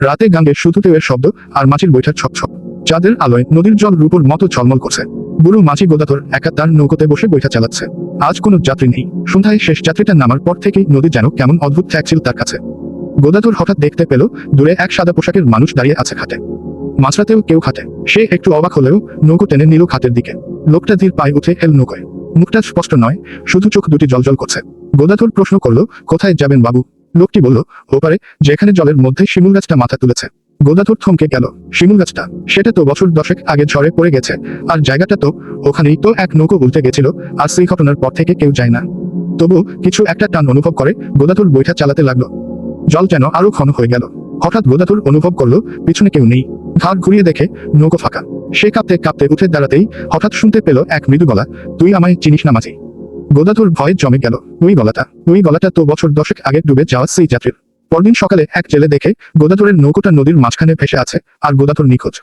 রাতে গাঙ্গে শুধু ঢেউয়ের শব্দ আর মাছির বৈঠার ছপ ছপ চাঁদের আলোয় নদীর জল রূপোর মতো ঝলমল করছে। বুড়ো মাছি গোদাধর একা তার নৌকোতে বসে বৈঠা চালাচ্ছে। আজ কোনো যাত্রী নেই। সন্ধ্যায় শেষ যাত্রীটা নামার পর থেকেই নদী যেন কেমন অদ্ভুত ঠেকছিল তার কাছে। গোদাধর হঠাৎ দেখতে পেল দূরে এক সাদা পোশাকের মানুষ দাঁড়িয়ে আছে খাটে। মাঝরাতেও কেউ খাটে। সে একটু অবাক হলেও নৌকো টেনে নিল খাটের দিকে। লোকটা ধীর পায়ে উঠে হেল নৌকোয়। মুখটা স্পষ্ট নয়, শুধু চোখ দুটি জলজল করছে। গোদাধর প্রশ্ন করল, কোথায় যাবেন বাবু? লোকটি বলল, ওপারে, যেখানে জলের মধ্যে শিমুল গাছটা মাথা তুলেছে। গোদাধর থমকে গেল। শিমুল গাছটা, সেটা তো বছর দশেক আগে ঝড়ে পড়ে গেছে। আর জায়গাটা তো, ওখানেই তো এক নৌকো উল্টে গেছিল, আর সেই ঘটনার পর থেকে কেউ যায় না। তবু কিছু একটা টান অনুভব করে গোদাধর বৈঠা চালাতে লাগল। জল যেন আরও ঘন হয়ে গেল। হঠাৎ গোদাধর অনুভব করল, পিছনে কেউ নেই। ঘাট ঘুরিয়ে দেখে নৌকো ফাঁকা। সে কাঁপতে কাঁপতে উঠে দাঁড়াতেই হঠাৎ শুনতে পেল এক মৃদু গলা তুই আমায় চিনিস না মাঝি। গোদাধর ভয়ে জমে গেল। ওই গলাটা ওই গলাটা তো বছর দশেক আগে ডুবে যাওয়া সেই যাত্রীর পরদিন সকালে এক জেলে দেখে গোদাধুরের নৌকোটা নদীর মাঝখানে ভেসে আছে, আর গোদাধুর নিখোঁজ।